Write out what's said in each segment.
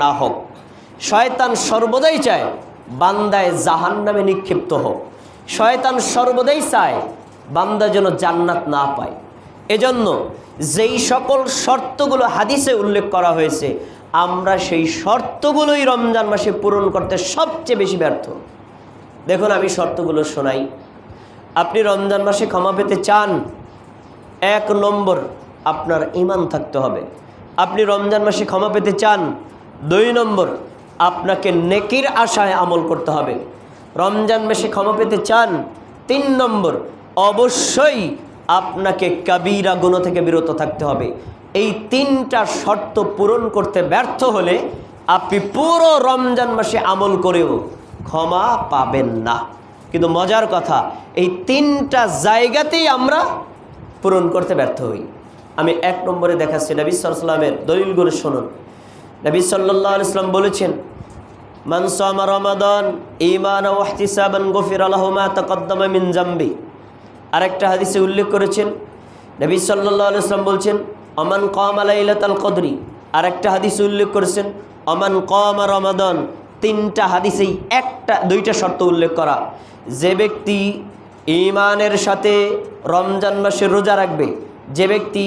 না হোক। শয়তান সর্বদাই চায় বান্দায় জাহান নামে নিক্ষিপ্ত হোক। শয়তান সর্বদাই চায় বান্দা যেন জান্নাত না পায়। এজন্য যেই সকল শর্তগুলো হাদিসে উল্লেখ করা হয়েছে, আমরা সেই শর্তগুলোই রমজান মাসে পূরণ করতে সবচেয়ে বেশি ব্যর্থ। দেখুন, আমি শর্তগুলো শোনাই। আপনি রমজান মাসে ক্ষমা পেতে চান, এক নম্বর আপনার ইমান থাকতে হবে। আপনি রমজান মাসে ক্ষমা পেতে চান দুই নম্বর, আপনাকে নেকির আশায় আমল করতে হবে। রমজান মাসে ক্ষমা পেতে চান। তিন নম্বর, অবশ্যই আপনাকে কাবিরা গুণ থেকে বিরত থাকতে হবে। এই তিনটা শর্ত পূরণ করতে ব্যর্থ হলে আপনি পুরো রমজান মাসে আমল করেও ক্ষমা পাবেন না। কিন্তু মজার কথা, এই তিনটা জায়গাতেই আমরা পূরণ করতে ব্যর্থ হই। আমি এক নম্বরে দেখাচ্ছি, নবী সাল্লামের দলিলগুলো শুনুন। নবী সাল্লাহ ইসলাম বলেছেন মানসামা রমাদান ইমান ওয়াহতিসাবান গফির আলহমা তকদ্দমা মিন জাম্বি। আরেকটা হাদিসে উল্লেখ করেছেন, নবী সাল্লাহ ইসলাম বলছেন, অমান কম আলাইলাতাল কদরি। আরেকটা হাদিসে উল্লেখ করেছেন, অমান কম রমাদান। তিনটা হাদিসেই একটা, দুইটা শর্ত উল্লেখ করা। যে ব্যক্তি ইমানের সাথে রমজান মাসে রোজা রাখবে, যে ব্যক্তি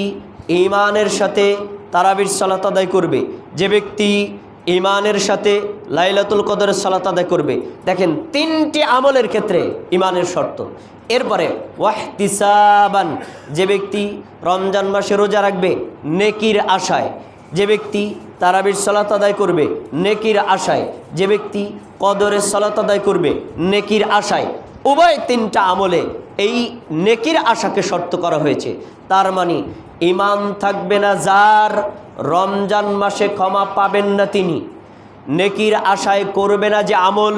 ইমানের সাথে তারাবির সালাত আদায় করবে। যে ব্যক্তি ইমানের সাথে লাইলাতুল কদরের সালাত আদায় করবে, দেখেন তিনটি আমলের ক্ষেত্রে ইমানের শর্ত। এরপরে, ওয়াহতিসাবান, যে ব্যক্তি রমজান মাসে রোজা রাখবে, নেকির আশায়। যে ব্যক্তি তারাবির সালাত আদায় করবে, নেকির আশায়। যে ব্যক্তি কদরের সালাত আদায় করবে, নেকির আশায়। উভয় তিনটা আমলে এই নেকির আশাকে শর্ত করা হয়েছে। তার মানে ইমান থাকবে না, যার রমজান মাসে ক্ষমা পাবেন না তিনি। নেকির আশায় করবে না যে আমল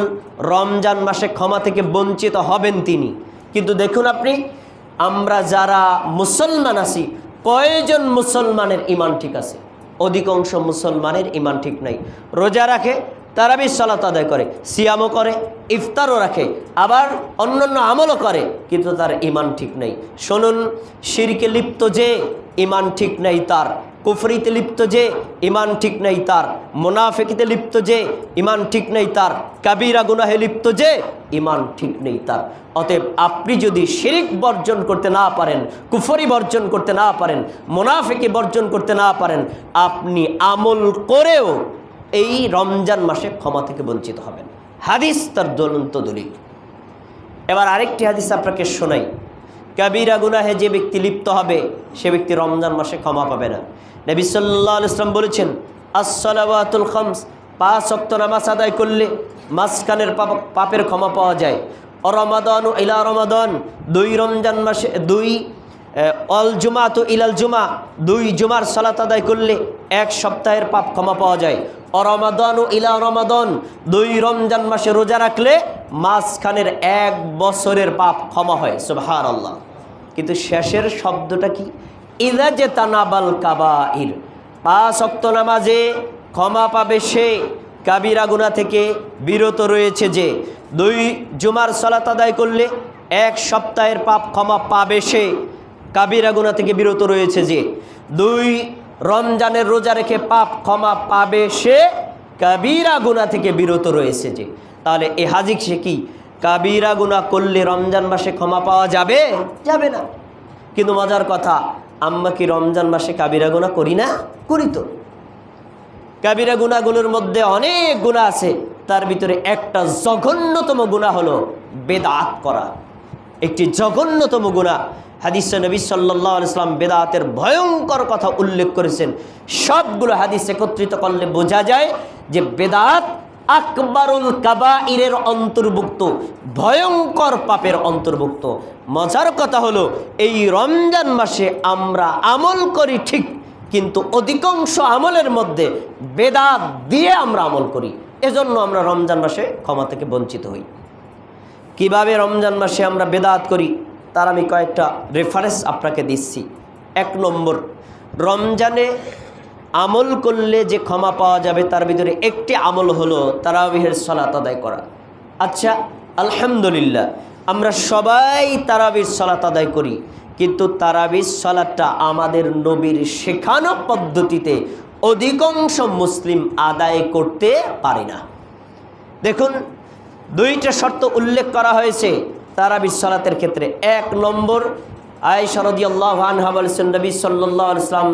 রমজান মাসে ক্ষমা থেকে বঞ্চিত হবেন তিনি। কিন্তু দেখুন আপনি, আমরা যারা মুসলমান আছি, কয়জন মুসলমানের ইমান ঠিক আছে? অধিকাংশ মুসলমানের ইমান ঠিক নাই। রোজা রাখে তারাবি সালাত আদায় করে, সিয়ামও করে, ইফতারও রাখে, আবার অন্যান্য আমলও করে, কিন্তু তার ইমান ঠিক নেই। শুনুন, শিরকে লিপ্ত যে ইমান ঠিক নেই তার। কুফরিতে লিপ্ত যে ইমান ঠিক নেই তার। মোনাফেকিতে লিপ্ত যে ইমান ঠিক নেই তার। কাবিরা গুনাহে লিপ্ত যে ইমান ঠিক নেই তার। অতএব আপনি যদি শিরিক বর্জন করতে না পারেন, কুফরি বর্জন করতে না পারেন, মোনাফেকি বর্জন করতে না পারেন, আপনি আমল করেও এই রমজান মাসে ক্ষমা থেকে বঞ্চিত হবেন। হাদিস তার জ্বলন্ত দলিল। এবার আরেকটি হাদিস আপনাকে শোনাই। কাবিরা গুনাহে যে ব্যক্তি লিপ্ত হবে, সে ব্যক্তি রমজান মাসে ক্ষমা পাবে না। নবী সাল্লাহ ইসলাম বলেছেন আসসালাবাতুল খামস পাঁচ অক্ত নামাজ আদায় করলে মাঝখানের পাপ- পাপের ক্ষমা পাওয়া যায়। অরমাদন ইলা রমাদন, দুই রমজান মাসে, দুই অল জুমা তো ইলাল জুমা, দুই জুমার সালাত আদায় করলে এক সপ্তাহের পাপ ক্ষমা পাওয়া যায়। অরমাদন ও ইলা রমাদন, দুই রমজান মাসে রোজা রাখলে মাঝখানের এক বছরের পাপ ক্ষমা হয়। সুবহান আল্লাহ কিন্তু শেষের শব্দটা কি? ইদা যে তানাবাল কাবাইর। পাঁচ অক্ত নামাজে ক্ষমা পাবে সে, কাবিরা গুনা থেকে বিরত রয়েছে যে, দুই জুমার সালাত আদায় করলে এক সপ্তাহের পাপ ক্ষমা পাবে সে। কাবিরা গুনা থেকে বিরত রয়েছে যে, দুই রমজানের রোজা রেখে পাপ ক্ষমা পাবে সে কাবিরা গুনা থেকে বিরত রয়েছে যে। তাহলে এ হাজিক সে কি? কাবিরা গুনা করলে রমজান মাসে ক্ষমা পাওয়া যাবে? যাবে না। কিন্তু মজার কথা আমরা কি রমজান মাসে কাবিরা গুনা করি না? করি তো। কাবিরা গুণাগুলোর মধ্যে অনেক গুণা আছে, তার ভিতরে একটা জঘন্যতম গুণা হলো বেদাত করা। একটি জঘন্যতম গুণা। হাদিস নবী সাল্লাহ ইসলাম বেদাতের ভয়ঙ্কর কথা উল্লেখ করেছেন। সবগুলো হাদিস একত্রিত করলে বোঝা যায় যে বেদাত আকবরুল কাবাইরের অন্তর্ভুক্ত, ভয়ঙ্কর পাপের অন্তর্ভুক্ত। মজার কথা হলো, এই রমজান মাসে আমরা আমল করি ঠিক, কিন্তু অধিকাংশ আমলের মধ্যে বেদাত দিয়ে আমরা আমল করি। এজন্য আমরা রমজান মাসে ক্ষমা থেকে বঞ্চিত হই। কীভাবে রমজান মাসে আমরা বেদাত করি, তার আমি কয়েকটা রেফারেন্স আপনাকে দিচ্ছি। এক নম্বর, রমজানে আমল করলে যে ক্ষমা পাওয়া যাবে, তার ভিতরে একটি আমল হলো তারাবিহের সলাত আদায় করা। আচ্ছা আলহামদুলিল্লাহ, আমরা সবাই তারাবির সলাত আদায় করি, কিন্তু তারাবির সলাতটা আমাদের নবীর শেখানো পদ্ধতিতে অধিকাংশ মুসলিম আদায় করতে পারে না। দেখুন দুইটা শর্ত উল্লেখ করা হয়েছে তারা সালাতের ক্ষেত্রে। এক নম্বর আয়সরদি আল্লাহ আনহা বলেছেন, নবী সাল্লাহ ইসলাম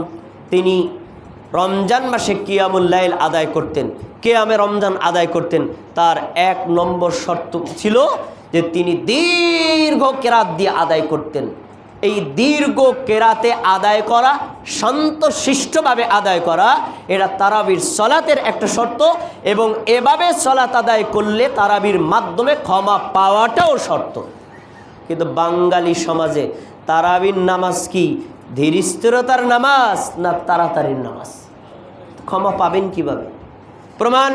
তিনি রমজান মাসে কিয়ামুল্লাইল আদায় করতেন। কেয়ামে রমজান আদায় করতেন। তার এক নম্বর শর্ত ছিল যে তিনি দীর্ঘ কেরাত দিয়ে আদায় করতেন। এই দীর্ঘ কেরাতে আদায় করা শান্তশিষ্টভাবে আদায় করা, এটা তারাবির সলাতের একটা শর্ত এবং এভাবে সলাত আদায় করলে তারাবির মাধ্যমে ক্ষমা পাওয়াটাও শর্ত। কিন্তু বাঙালি সমাজে তারাবির নামাজ কি? ধীর স্থিরতার নামাজ না তাড়াতাড়ির নামাজ? ক্ষমা পাবেন কীভাবে? প্রমাণ,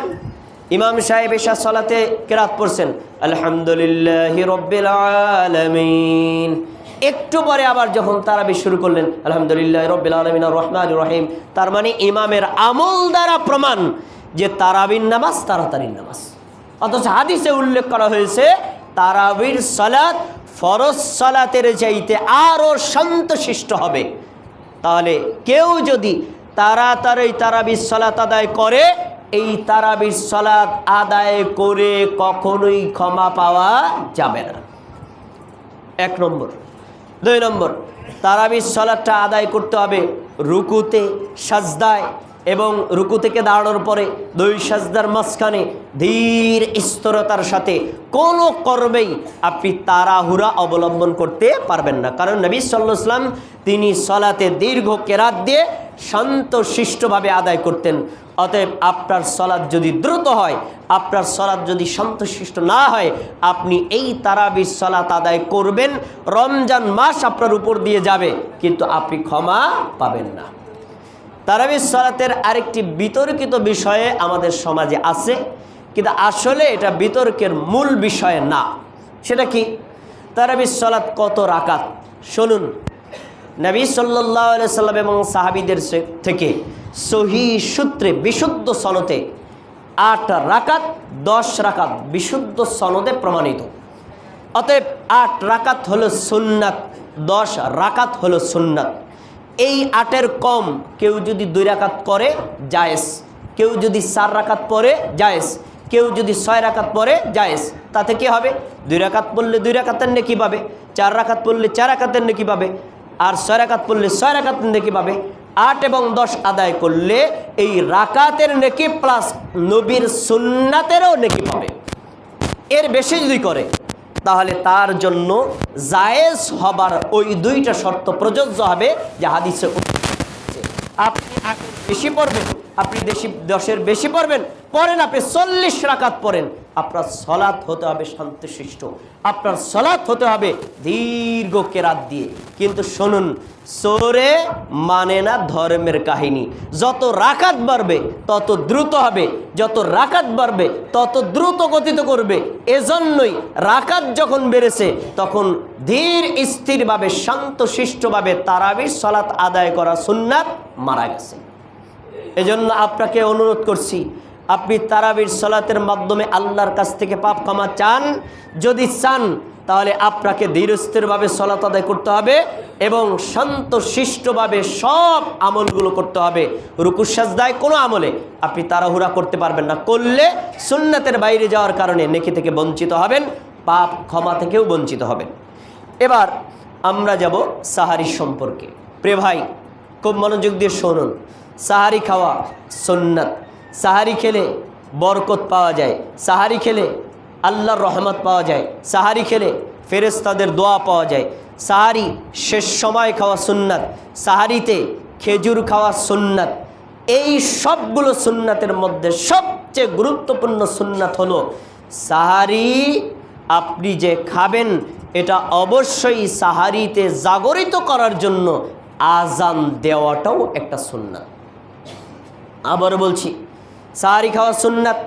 ইমাম সাহেব এসা সলাতে কেরাত পড়ছেন, আলহামদুলিল্লাহ রব্বিল আলামিন। একটু পরে আবার যখন তারাবি শুরু করলেন, আলহামদুলিল্লাহ রব্বিল আলমিন রহমান রহিম। তার মানে ইমামের আমল দ্বারা প্রমাণ যে তারাবির নামাজ তাড়াতাড়ির নামাজ। অথচ হাদিসে উল্লেখ করা হয়েছে, তারাবির সালাত ফরজ সালাতের চাইতে আরও শান্তশিষ্ট হবে। তাহলে কেউ যদি তাড়াতাড়ি তারাবির সালাত আদায় করে, এই তারাবির সালাত আদায় করে কখনোই ক্ষমা পাওয়া যাবে না। এক নম্বর। দুই নম্বর তারাবির সলাদটা আদায় করতে হবে রুকুতে সাজদায়। এবং রুকু থেকে দাঁড়ানোর পরে দুই সাজদার মাঝখানে ধীর স্থিরতার সাথে কোনো কর্মেই আপনি তাড়াহুড়া অবলম্বন করতে পারবেন না। কারণ নবী সাল্লাম তিনি সলাতে দীর্ঘ কেরাত দিয়ে শান্ত শিষ্টভাবে আদায় করতেন। অতএব আপনার সলাদ যদি দ্রুত হয়, আপনার সলাদ যদি শান্তশিষ্ট না হয়, আপনি এই তারাবির সলাত আদায় করবেন। রমজান মাস আপনার উপর দিয়ে যাবে, কিন্তু আপনি ক্ষমা পাবেন না। তারাবির সলাতের আরেকটি বিতর্কিত বিষয়ে আমাদের সমাজে আছে, কিন্তু আসলে এটা বিতর্কের মূল বিষয় না। সেটা কি? তারাবির সলাত কত রাকাত? শুনুন। নবী সাল্লাহ সাল্লাম এবং সাহাবিদের থেকে সহি সূত্রে বিশুদ্ধ সনতে আট রাকাত, দশ রাকাত বিশুদ্ধ সনদে প্রমাণিত। অতএব আট রাকাত হলো সুন্নাত, দশ রাকাত হলো সুন্নাত। এই আটের কম কেউ যদি দুই রাকাত করে জায়েজ। কেউ যদি চার রাকাত পরে জায়েজ। কেউ যদি ছয় রাকাত পরে জায়েজ। তাতে কি হবে? দুই রাকাত পড়লে দুই রাকাতের নেকি পাবে, চার রাকাত পড়লে চার রাকাতের নেকি পাবে, আর ছয় রাকাত পড়লে ছয় রাকাতের নেকি পাবে। আট এবং দশ আদায় করলে এই রাকাতের নেকি প্লাস নবীর সুন্নাতেরও নেকি পাবে। এর বেশি যদি করে তাহলে তার জন্য জায়েজ হবার ওই দুইটা শর্ত প্রযোজ্য হবে যে হাদিসে আপনি বেশি পড়বেন, আপনি দেশি দশের বেশি পড়বেন, পড়েন আপনি চল্লিশ রাকাত পড়েন। আপনার সলাৎ হতে হবে শান্তশিষ্ট। আপনার সলাৎ হতে হবে দীর্ঘ কেরাত দিয়ে। কিন্তু শুনুন, সোরে মানে না ধর্মের কাহিনী। যত রাকাত বাড়বে, তত দ্রুত হবে। যত রাকাত বাড়বে, তত দ্রুত গতিত করবে। এজন্যই রাকাত যখন বেড়েছে, তখন ধীর, স্থিরভাবে, শান্তশিষ্টভাবে তারাবির সলাৎ আদায় করা সুন্নাত মারা গেছে। এজন্য আপনাকে অনুরোধ করছি আপনি তারাবির সলাতের মাধ্যমে আল্লাহর কাছ থেকে পাপ ক্ষমা চান, যদি চান, তাহলে আপনাকে ধীরস্থিরভাবে সলাত আদায় করতে হবে এবং শান্ত শিষ্টভাবে সব আমলগুলো করতে হবে। রুকুর সাজদায় কোনো আমলে আপনি তাড়াহুড়া করতে পারবেন না। করলে সুন্নাতের বাইরে যাওয়ার কারণে নেকি থেকে বঞ্চিত হবেন, পাপ ক্ষমা থেকেও বঞ্চিত হবেন। এবার আমরা যাব সাহারি সম্পর্কে। প্রে ভাই, খুব মনোযোগ দিয়ে শুনুন। সাহারি খাওয়া সুন্নাত। সাহারি খেলে বরকত পাওয়া যায়, সাহারি খেলে আল্লাহর রহমত পাওয়া যায়, সাহারি খেলে ফেরেস্তাদের দোয়া পাওয়া যায়। সাহারি শেষ সময় খাওয়া সুন্নাত, সাহারিতে খেজুর খাওয়া সুন্নাত। এই সবগুলো সুন্নাতের মধ্যে সবচেয়ে গুরুত্বপূর্ণ সুন্নাত হলো সাহারি আপনি যে খাবেন, এটা অবশ্যই সাহারিতে জাগরিত করার জন্য আজান দেওয়াটাও একটা সুন্নাত। আবার বলছি সাহারি খাওয়া সুন্নাত।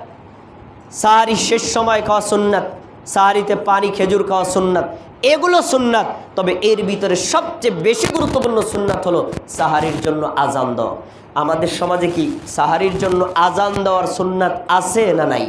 সাহারি শেষ সময় খাওয়া সুন্নাত। সাহারিতে পানি, খেজুর খাওয়া সুন্নাত। এগুলো সুন্নাত। তবে এর ভিতরে সবচেয়ে বেশি গুরুত্বপূর্ণ সুন্নাত হলো সাহারির জন্য আজান দেওয়া। আমাদের সমাজে কি সাহারির জন্য আজান দেওয়ার সুন্নাত আছে না নাই?